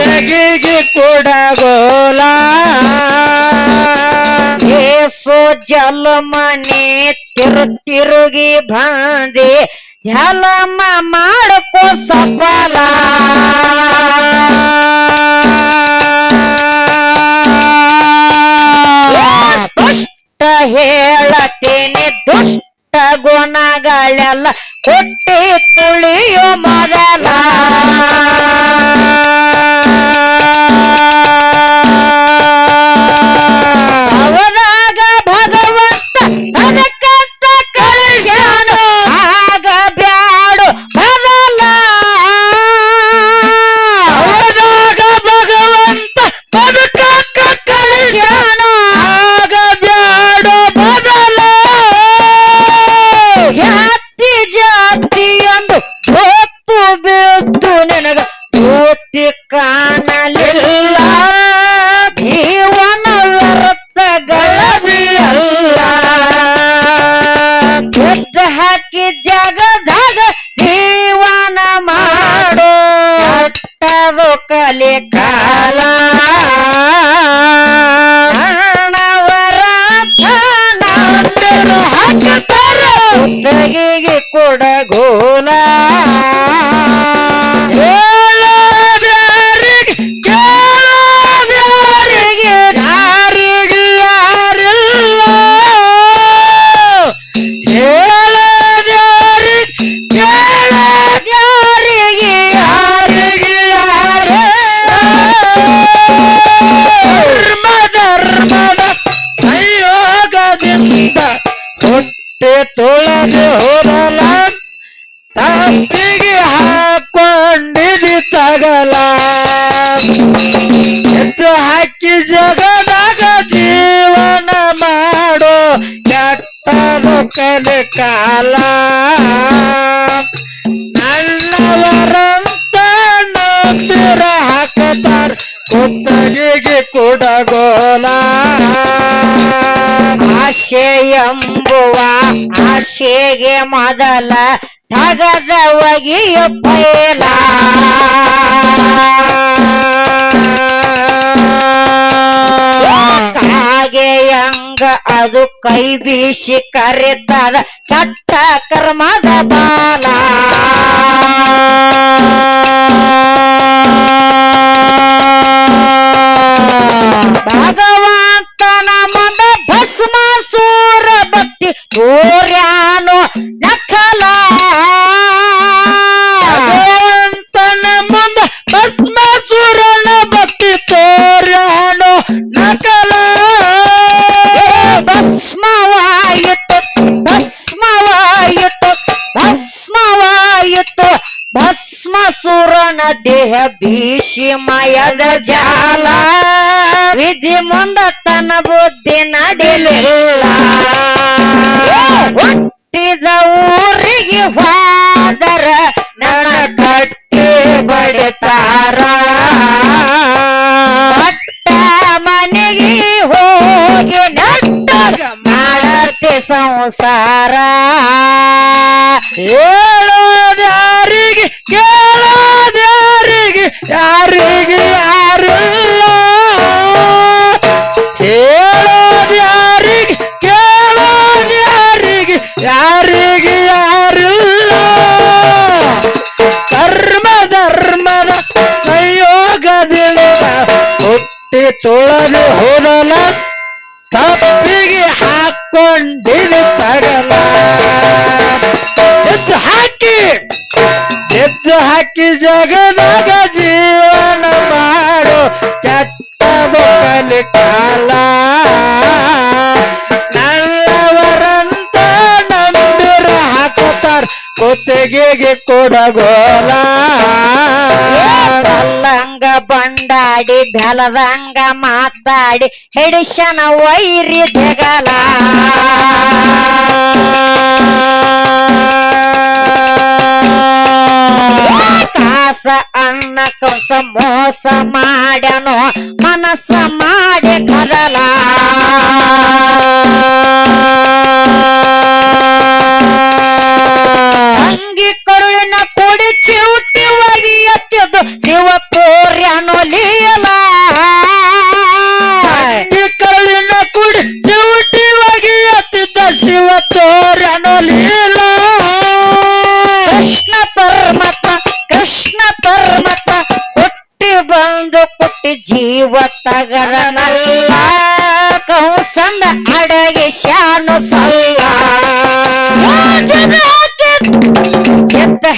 ತೆಗಿಗೆ ಕೊಡಗೋಲ ಏಸೋ ಜಲಮನೆ ತಿರು ತಿರುಗಿ ಬಂದೆ ಜಲಮ ಮಾಡಕೋ ಸಫಲ. ದುಷ್ಟ ಹೇಳತೇನೆ, ದುಷ್ಟ ಗುಣಗಳೆಲ್ಲ ಕೊಟ್ಟಿ ತುಳಿಯೋ ಮೊದಲ. ಎದ್ದ ಹೊಟ್ಟೆ ತೊಳೆದು ಹೋದಲ ತಪ್ಪಿಗೆ ಹಾಕೊಂಡಿದಿ ತಗಲ. ಎದ್ದು ಹಾಕಿ ಜಗದಾಗ ಜೀವನ ಮಾಡೋ ಕೆಟ್ಟದು ಕಲೆ ಕಾಲ. ನನ್ನವರಂತ ನಂಬಿರ ಹಾಕತಾರ ಕುತ್ತಗಿಗೆ ಕೊಡಗೋಲ ಆಶೆ ಎಂಬುವ ಆಶೆಗೆ ಮೊದಲ ತಗದ ಒಗಿಯ ಪೈಲ ಕಾಗೆಯಂಗ ಅದು ಕೈ ಬೀಸಿ ಕರೆತದ ಕೆಟ್ಟ ಕರ್ಮದ ಬಾಲ. ಭಗವಂತನ ಮದ ಭಸ್ಮ ಸೂರ ಭಕ್ತಿ ಸೂರ್ಯಾನು ನಕಲ. ಭಗವಂತನ ಮದ ಭಸ್ಮ ಸೂರನ ಭಕ್ತಿ ತೋರ್ಯಾನು ನಕಲ. ಭಸ್ಮವಾಯಿತು ಭಸ್ಮವಾಯಿತು ಭಸ್ಮವಾಯಿತು. ಭಸ್ಮಸುರನ ದೇಹ ಭೀಷಿಮಯದ ಜಾಲ. ವಿಧಿ ಮುಂದ ತನ್ನ ಬುದ್ಧಿ ನಡಿಲಿಲ್ಲ. ಹುಟ್ಟಿದ ಊರಿಗೆ ಹೋದರ ನನ್ನ ಕಟ್ಟಿ ಬಡಿತಾರ. ಪಟ್ಟ ಮನೆಗೆ ಹೋಗಿ ನಟ್ಟ ಮಾಡತ್ತೆ ಸಂಸಾರ. ಕುತ್ತಿಗೆಗೆ ಕೊಡಗೋಲ ಬಲ್ಲಂಗ ಬಂಡಾಡಿ, ಬೆಲದಂಗ ಮಾತಾಡಿ, ಹೆಡಿಶನ ವೈರಿ ಜಗಲ ಕಾಸ ಅನ್ನ ಕಸ ಮೋಸ ಮಾಡನೋ ಮನಸ್ಸ ಮಾಡಿ ಕದಲ ಕೊಟ್ಟಿ ಜೀವ ತಗರನಲ್ಲ ಕೌಸಂದ ಅಡಗೆ ಶಾನು ಸಲ್ಲ. ಜಗ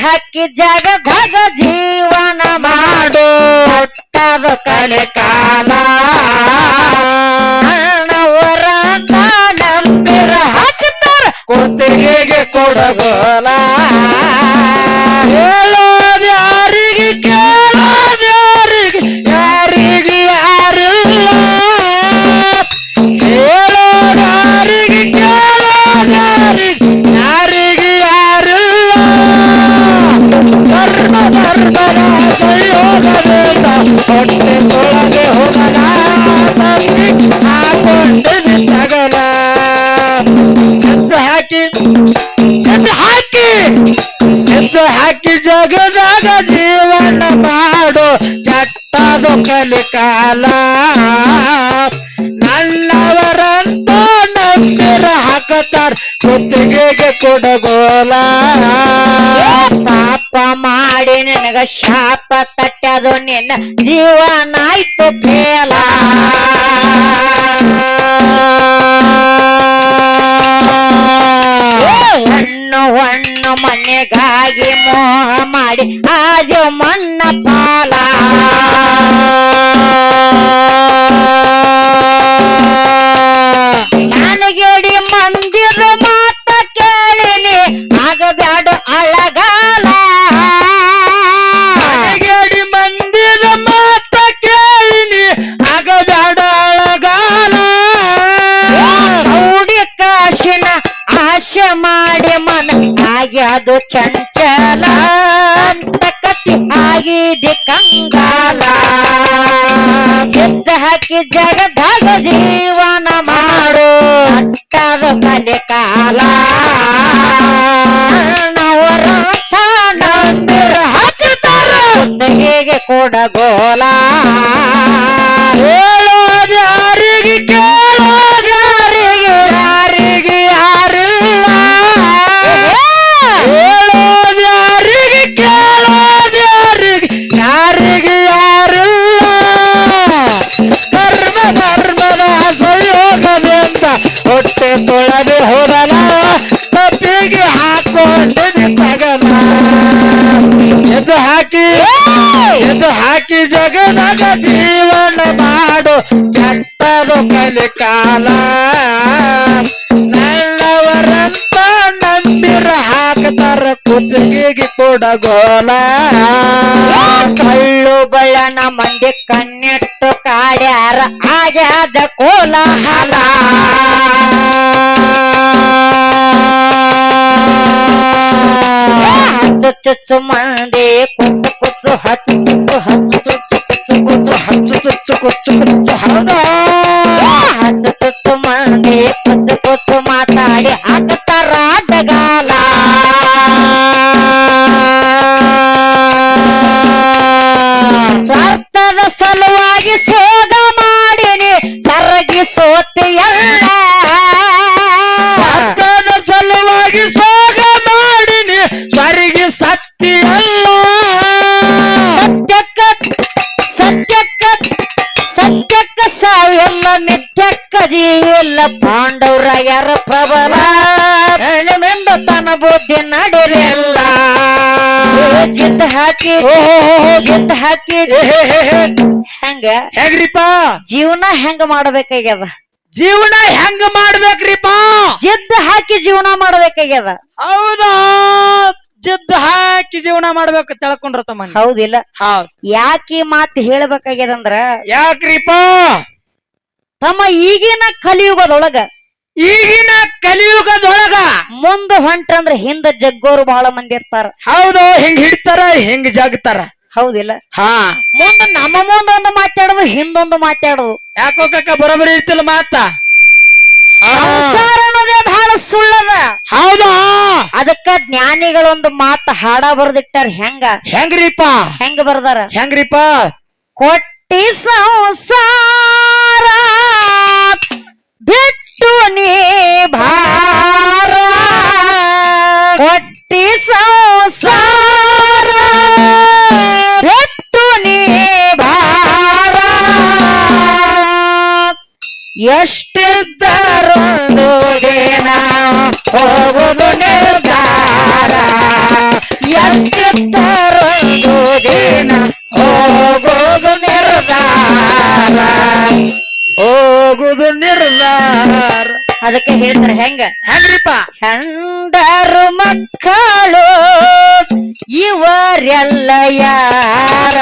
ಹಕ್ಕಿ ಜಗ ಭಗ ಜೀವನ ಮಾಡು. ಒಟ್ಟದ ಕಲೆ ಕಾಲ. ಅಣ್ಣವರಂತ ನಂಬಿರ ಹಾಕ್ತಾರ ಕೊತ್ತಿಗೆಗೆ ಕೊಡಗೋಲ ಕೊಡಗೋಲ ಪಾಪ ಮಾಡಿ ನಿನಗ ಶಾಪ ತಟ್ಟದು ನಿನ್ನ ಜೀವನ ಆಯ್ತು ಫೇಲ ಹಣ್ಣು ಹಣ್ಣು ಮನೆಗಾಗಿ ಮೋಹ ಮಾಡಿ ಆದ್ಯ ಮಣ್ಣ ಪಾಲ? ನನಗೆಡಿ ಮಂದಿರ ಮಾತ ಆಗ್ಯಾದು ಚಂಚಲ ಅಂತ ಕತ್ತಿ ಆಗಿದೆ ಕಂಗಾಲ. ಚಿತ್ತ ಹಾಕಿ ಜಗದಾಗ ಜೀವನ ಮಾಡೋ ಅಟ್ಟದ ಮಲೆ ಕಾಲ. ಹೇಗೆ ಕೊಡಗೋಲ ಎದ್ದು ಹಾಕಿ ಜಗದಾಗ ಜೀವನ ಮಾಡು. ಕೆಟ್ಟದು ಕಲಿಕಾಲ ನಲ್ಲವರಂತ ನಂಬಿರ ಹಾಕ್ತಾರ ಕುತ್ತಿಗೆಗೆ ಕೊಡಗೋಲ ಕಳ್ಳು ಬಳ್ಳನ ಮಂದಿ ಕಣ್ಣಿಟ್ಟು ಕಾಡ್ಯಾರ. ಆಗ್ಯಾದ ಕೋಲಾಹಲ. ಚುಚ್ಚು ಮಂದಿ ಕುಚ್ಚು ಹಚ್ಚು ಹಚ್ಚು ಚುಚ್ಚು ಸಾವಿಲ್ಲ ನಿತ್ಯಕ್ಕ ಜೀವಿಲ್ಲ ಪಾಂಡವ್ರ ಯಾರ ಪ್ರಬಲ. ಹೆಣ್ಮೆಂದ ತನ್ನ ಬುದ್ಧಿ ನಡೆಯಲ್ಲ ಜಿದ್ದ ಹಾಕಿ ಜಿದ್ದ ಹಾಕಿ. ಹೆಂಗ? ಹೆಂಗ್ರಿಪ ಜೀವನ ಹೆಂಗ ಮಾಡ್ಬೇಕಾಗ್ಯದ? ಜೀವನ ಹೆಂಗ ಮಾಡ್ಬೇಕ್ರಿಪ ಜಿದ್ದ ಹಾಕಿ ಜೀವನ ಮಾಡ್ಬೇಕಾಗ್ಯದ? ಹೌದಾ? ಜಿದ್ದ ಹಾಕಿ ಜೀವನ ಮಾಡ್ಬೇಕು ತಿಳ್ಕೊಂಡ್ರ ತಮ್ಮ ಹೌದಿಲ್ಲ. ಹೌದ್. ಯಾಕೆ ಮಾತು ಹೇಳ್ಬೇಕಾಗ್ಯದಂದ್ರ ಯಾಕ್ರಿಪ್ಪ? ತಮ್ಮ ಈಗಿನ ಕಲಿಯುಗದೊಳಗ ಈಗಿನ ಕಲಿಯುಗದೊಳಗ ಮುಂದ ಹೊಂಟ್ರಂದ್ರ ಹಿಂದ ಜಗ್ಗೋರು ಬಹಳ ಮಂದಿ ಇರ್ತಾರ. ಹೌದು ಹಿಂಗ್ ಹಿಡ್ತಾರ ಹಿಂಗ್ ಜಗ್ತಾರ. ಹೌದಿಲ್ಲ? ಹಾ. ಮುಂದ ನಮ್ಮ ಮುಂದೊಂದು ಮಾತಾಡುದು ಮಾತಾಡೋದು ಹಿಂದೊಂದು ಮಾತಾಡುದು. ಯಾಕೋ ಕಕ್ಕ ಬರೋಬರಿ ಇರ್ತಿಲ್ಲ ಮಾತ? ಹಾ. ಸಂಸಾರ ಅನ್ನೋದೇ ಬಹಳ ಸುಳ್ಳದ. ಹೌದಾ? ಅದಕ್ಕ ಜ್ಞಾನಿಗಳೊಂದು ಮಾತ ಹಾಡ ಬರ್ದಿಟ್ಟಾರ ಹೆಂಗ? ಹೆಂಗ್ರಿಪ್ಪ? ಹೆಂಗ ಬರ್ದಾರ? ಹೆಂಗ್ರಿಪ್ಪ? ಕೊಟ್ಟಿ ಸಂಸಾರ ಬಿಟ್ಟು ನೀ ಭಾರ. ಒಟ್ಟಿ ಸಂಸಾರ. ಬಿಟ್ಟು ನೀ ಭಾರ. ಹೋಗುದು ನಿರ್ಧಾರ. ಅದಕ್ಕೆ ಹೇಳ್ತಾರೆ ಹೆಂಗ? ಹೆಂಗ್ರಿಪ್ಪ? ಹೆಂಡರು ಮಕ್ಕಳು ಇವರೆಲ್ಲ ಯಾರ?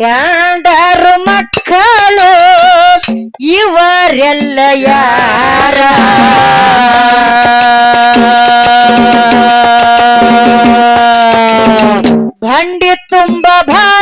ಹೆಂಡರು ಮಕ್ಕಳು ಇವರೆಲ್ಲ ಯಾರ? ಬಂಡಿ ತುಂಬ ಬಾಳಾಗ